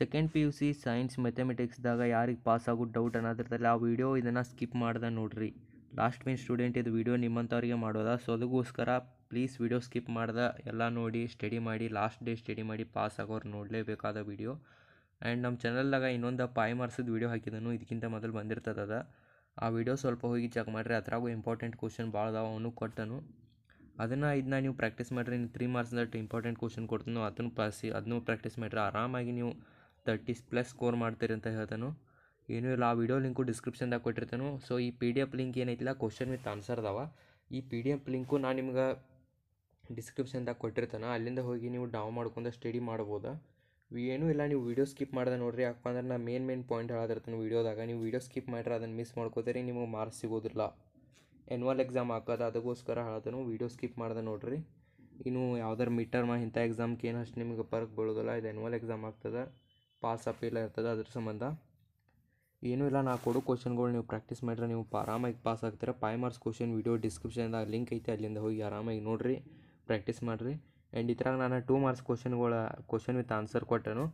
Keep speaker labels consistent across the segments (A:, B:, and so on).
A: Second P U C science ಮೆಥಮೆಟಿಕ್ಸ್ದಾಗ ಯಾರಿಗೆ pass ಆಗೋದು doubt ಅನ್ನೋದಿರ್ತಲ್ಲ ಆ ವಿಡಿಯೋ ಇದನ್ನು ಸ್ಕಿಪ್ ಮಾಡ್ದೆ ನೋಡ್ರಿ. ಲಾಸ್ಟ್ ಮೇನ್ ಸ್ಟೂಡೆಂಟ್ ಇದು ವಿಡಿಯೋ ನಿಮ್ಮಂಥವ್ರಿಗೆ ಮಾಡೋದ? ಸೊ ಅದಕ್ಕೋಸ್ಕರ ಪ್ಲೀಸ್ ವಿಡಿಯೋ ಸ್ಕಿಪ್ ಮಾಡ್ದೆ. ಎಲ್ಲ ನೋಡಿ ಸ್ಟಡಿ ಮಾಡಿ ಲಾಸ್ಟ್ ಡೇ ಸ್ಟಡಿ ಮಾಡಿ ಪಾಸ್ ಆಗೋರು ನೋಡಲೇಬೇಕಾದ ವಿಡಿಯೋ ಆ್ಯಂಡ್ ನಮ್ಮ ಚಾನಲ್ದಾಗ ಇನ್ನೊಂದು ಪಾಯ್ ಮಾರ್ಸಿದ ವಿಡಿಯೋ ಹಾಕಿದನು. ಇದಕ್ಕಿಂತ ಮೊದಲು ಬಂದಿರ್ತದ ಆ ವಿಡಿಯೋ ಸ್ವಲ್ಪ ಹೋಗಿ ಚೆಕ್ ಮಾಡಿರಿ. ಅದ್ರಾಗೂ ಇಂಪಾರ್ಟೆಂಟ್ ಕ್ವಶನ್ ಭಾಳ ಅದಾವ. ಅವನು ಕೊಟ್ಟನು. ಅದನ್ನು ಇದನ್ನ ನೀವು ಪ್ರಾಕ್ಟೀಸ್ ಮಾಡಿರಿ. ನೀವು three marks that important question ಕೊಡ್ತಾನೋ, ಅದನ್ನು ಪಾಸಿ ಅದನ್ನು ಪ್ರಾಕ್ಟೀಸ್ ಮಾಡಿರಿ. ಆರಾಮಾಗಿ ನೀವು ತರ್ಟಿ ಪ್ಲಸ್ ಸ್ಕೋರ್ ಮಾಡ್ತೀರಿ ಅಂತ ಹೇಳ್ತಾನು. ಏನೂ ಇಲ್ಲ, ಆ ವಿಡಿಯೋ ಲಿಂಕು ಡಿಸ್ಕ್ರಿಪ್ಷನ್ದಾಗ ಕೊಟ್ಟಿರ್ತಾನು. ಸೊ ಈ ಪಿ ಡಿ ಎಫ್ ಲಿಂಕ್ ಏನೈತಿಲ್ಲ ಕ್ವಶನ್ ವಿತ್ ಆನ್ಸರ್ ಅದಾವ. ಈ ಪಿ ಡಿ ಎಫ್ ಲಿಂಕು ನಾನು ನಿಮ್ಗೆ ಡಿಸ್ಕ್ರಿಪ್ಷನ್ದಾಗ ಕೊಟ್ಟಿರ್ತಾನೆ. ಅಲ್ಲಿಂದ ಹೋಗಿ ನೀವು ಡೌನ್ ಮಾಡ್ಕೊಂಡು ಸ್ಟಡಿ ಮಾಡ್ಬೋದು. ಏನೂ ಇಲ್ಲ, ನೀವು ವೀಡಿಯೋ ಸ್ಕಿಪ್ ಮಾಡಿದೆ ನೋಡಿರಿ. ಯಾಕಪ್ಪ ಅಂದ್ರೆ ನಾನು ಮೇನ್ ಮೇನ್ ಪಾಯಿಂಟ್ ಹೇಳದಿರ್ತಾನೆ ವೀಡಿಯೋದಾಗ ನೀವು ವೀಡಿಯೋ ಸ್ಕಿಪ್ ಮಾಡಿದ್ರೆ ಅದನ್ನು ಮಿಸ್ ಮಾಡ್ಕೋತೀರಿ, ನಿಮಗೆ ಮಾರ್ಕ್ಸ್ ಸಿಗೋದಿಲ್ಲ. ಎನ್ವಲ್ ಎಕ್ಸಾಮ್ ಹಾಕೋದು, ಅದಕ್ಕೋಸ್ಕರ ಹೇಳ್ತಾನು ವೀಡಿಯೋ ಸ್ಕಿಪ್ ಮಾಡಿದೆ ನೋಡಿರಿ. ಇನ್ನು ಯಾವ್ದಾರು ಮಿಡ್ ಟರ್ಮ ಇಂಥ ಎಕ್ಸಾಮ್ಗೆ ಏನು ಅಷ್ಟು ನಿಮಗೆ ಪರಕ್ ಬೀಳೋದಿಲ್ಲ. ಇದು ಎನ್ವಲ್ ಎಕ್ಸಾಮ್ ಆಗ್ತದೆ. ಪಾಸ್ ಅಪೀಲ್ ಇರ್ತದೆ ಅದ್ರ ಸಂಬಂಧ. ಏನೂ ಇಲ್ಲ, ನಾ ಕೊಡೋ ಕ್ವಶನ್ಗಳು ನೀವು ಪ್ರಾಕ್ಟೀಸ್ ಮಾಡಿದ್ರೆ ನೀವು ಆರಾಮಾಗಿ ಪಾಸ್ ಆಗ್ತೀರ. ಫೈವ್ ಮಾರ್ಕ್ಸ್ ಕ್ವಶನ್ ವೀಡಿಯೋ ಡಿಸ್ಕ್ರಿಪ್ಷನ್ದಾಗ ಲಿಂಕ್ ಐತೆ, ಅಲ್ಲಿಂದ ಹೋಗಿ ಆರಾಮಾಗಿ ನೋಡಿರಿ, ಪ್ರಾಕ್ಟೀಸ್ ಮಾಡಿರಿ. ಆ್ಯಂಡ್ ಇದ್ರಾಗ ನಾನು ಟೂ ಮಾರ್ಕ್ಸ್ ಕ್ವಶನ್ಗಳ, ಕ್ವಶನ್ ವಿತ್ ಆನ್ಸರ್ ಕೊಟ್ಟೆನು.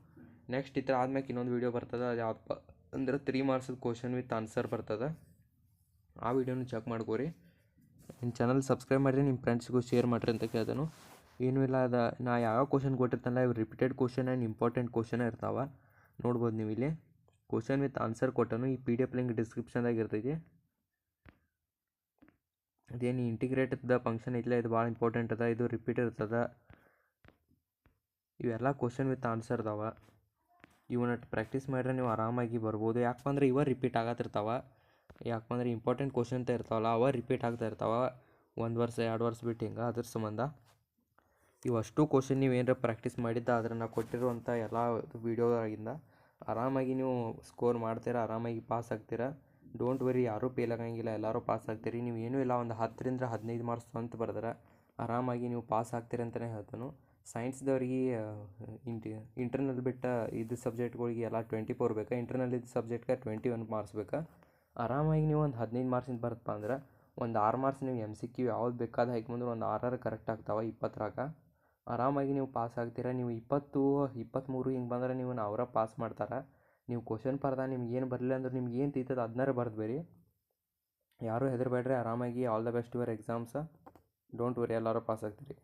A: ನೆಕ್ಸ್ಟ್ ಇದ್ರ ಆದ್ಮೇಲೆ ಇನ್ನೊಂದು ವೀಡಿಯೋ ಬರ್ತದೆ, ಅದು ಯಾವ ಅಂದ್ರೆ ತ್ರೀ ಮಾರ್ಕ್ಸದ ಕ್ವಶನ್ ವಿತ್ ಆನ್ಸರ್ ಬರ್ತದೆ. ಆ ವಿಡಿಯೋನು ಚೆಕ್ ಮಾಡ್ಕೋರಿ. ನಿಮ್ಮ ಚಾನಲ್ ಸಬ್ಸ್ಕ್ರೈಬ್ ಮಾಡಿರಿ, ನಿಮ್ಮ ಫ್ರೆಂಡ್ಸ್ಗೂ ಶೇರ್ ಮಾಡಿರಿ ಅಂತ ಕೇಳ್ತಾನು ಏನೂ ಇಲ್ಲ, ಅದ, ನಾ ಯಾವ ಕ್ವಶನ್ ಕೊಟ್ಟಿರ್ತಾನಲ್ಲ, ಇವು repeated question and important question ಇರ್ತಾವೆ. ನೋಡ್ಬೋದು ನೀವು ಇಲ್ಲಿ. ಕ್ವಶನ್ ವಿತ್ ಆನ್ಸರ್ ಕೊಟ್ಟನು. ಈ ಪಿ ಡಿ ಎಫ್ ಲಿಂಕ್ ಡಿಸ್ಕ್ರಿಪ್ಷನ್ದಾಗ ಇರ್ತೈತಿ. ಅದೇನು ಇಂಟಿಗ್ರೇಟದ ಫಂಕ್ಷನ್ ಐತಿಲ್ಲ ಇದು ಭಾಳ ಇಂಪಾರ್ಟೆಂಟ್ ಅದ, ಇದು ರಿಪೀಟ್ ಇರ್ತದೆ. ಇವೆಲ್ಲ ಕ್ವಶನ್ ವಿತ್ ಆನ್ಸರ್ ಅದಾವ. ಇವನ್ನ ಪ್ರಾಕ್ಟೀಸ್ ಮಾಡಿದ್ರೆ ನೀವು ಆರಾಮಾಗಿ ಬರ್ಬೋದು. ಯಾಕಪ್ಪ ಅಂದ್ರೆ ಇವ ರಿಪೀಟ್ ಆಗತ್ತಿರ್ತಾವೆ. ಯಾಕಪ್ಪ ಅಂದ್ರೆ ಇಂಪಾರ್ಟೆಂಟ್ ಕ್ವಶನ್ ಅಂತ ಇರ್ತಾವಲ್ಲ, ಅವ ರಿಪೀಟ್ ಆಗ್ತಾ ಇರ್ತಾವ. ಒಂದು ವರ್ಷ, ಎರಡು ವರ್ಷ ಬಿಟ್ಟು ಹಿಂಗೆ ಅದ್ರ ಸಂಬಂಧ. ಇವಷ್ಟು ಕ್ವಶನ್ ನೀವು ಏನಾರ ಪ್ರಾಕ್ಟೀಸ್ ಮಾಡಿದ್ದ ಆದರೆ ನಾ ಕೊಟ್ಟಿರುವಂಥ ಎಲ್ಲ ವೀಡಿಯೋದಾಗಿಂದ ಆರಾಮಾಗಿ ನೀವು ಸ್ಕೋರ್ ಮಾಡ್ತೀರಾ, ಆರಾಮಾಗಿ ಪಾಸ್ ಆಗ್ತೀರಾ? ಡೋಂಟ್ ವರಿ ಯಾರೂ ಫೇಲ್ ಆಗಂಗಿಲ್ಲ, ಎಲ್ಲರೂ ಪಾಸ್ ಆಗ್ತೀರಿ. ನೀವು ಏನೂ ಇಲ್ಲ, ಒಂದು ಹತ್ತರಿಂದ ಹದಿನೈದು ಮಾರ್ಕ್ಸ್ ಅಂತ ಬರ್ದ್ರೆ, ಆರಾಮಾಗಿ ನೀವು ಪಾಸ್ ಆಗ್ತೀರಿ ಅಂತಲೇ ಹೇಳ್ತಾನು. ಸೈನ್ಸ್ದವ್ರಿಗೆ ಇಂಟಿ ಇಂಟರ್ನಲ್ ಬಿಟ್ಟ ಇದು ಸಬ್ಜೆಕ್ಟ್ಗಳಿಗೆ ಎಲ್ಲ ಟ್ವೆಂಟಿ ಫೋರ್ ಬೇಕಾ? ಇಂಟರ್ನಲ್ ಇದು ಸಬ್ಜೆಕ್ಟ್ಗೆ ಟ್ವೆಂಟಿ ಒನ್ ಮಾರ್ಕ್ಸ್ ಬೇಕಾ? ಆರಾಮಾಗಿ ನೀವು ಒಂದು ಹದಿನೈದು ಮಾರ್ಕ್ಸಿಂದ ಬರುತ್ತಪ್ಪ ಅಂದ್ರೆ, ಒಂದು ಆರು ಮಾರ್ಕ್ಸ್ ನೀವು ಎಂ ಸಿ ಕ್ಯೂ ಯಾವ್ದು ಬೇಕಾದ ಹಾಕ್ಬಂದ್ರೆ ಒಂದು ಆರಾರು ಕರೆಕ್ಟ್ ಆಗ್ತಾವೆ ಇಪ್ಪತ್ತರಾಗ ಆರಾಮಾಗಿ ನೀವು ಪಾಸ್ ಆಗ್ತೀರ? ನೀವು ಇಪ್ಪತ್ತು ಇಪ್ಪತ್ತ್ಮೂರು ಹಿಂಗೆ ಬಂದ್ರೆ ನೀವು ಅವರ ಪಾಸ್ ಮಾಡ್ತಾರೆ. ನೀವು ಕ್ವಶನ್ ಪರ್ದ ನಿಮ್ಗೆ ಏನು ಬರಲಿಲ್ಲ ಅಂದ್ರೆ ನಿಮ್ಗೆ ಏನು ತೀತದ ಅದನ್ನಾರ ಬರ್ದು ಯಾರು ಯಾರೂ ಹೆದರಬೇಡ್ರಿ, ಆರಾಮಾಗಿ all the best your exams don't worry ಎಲ್ಲರೂ ಪಾಸ್ ಆಗ್ತೀರಿ.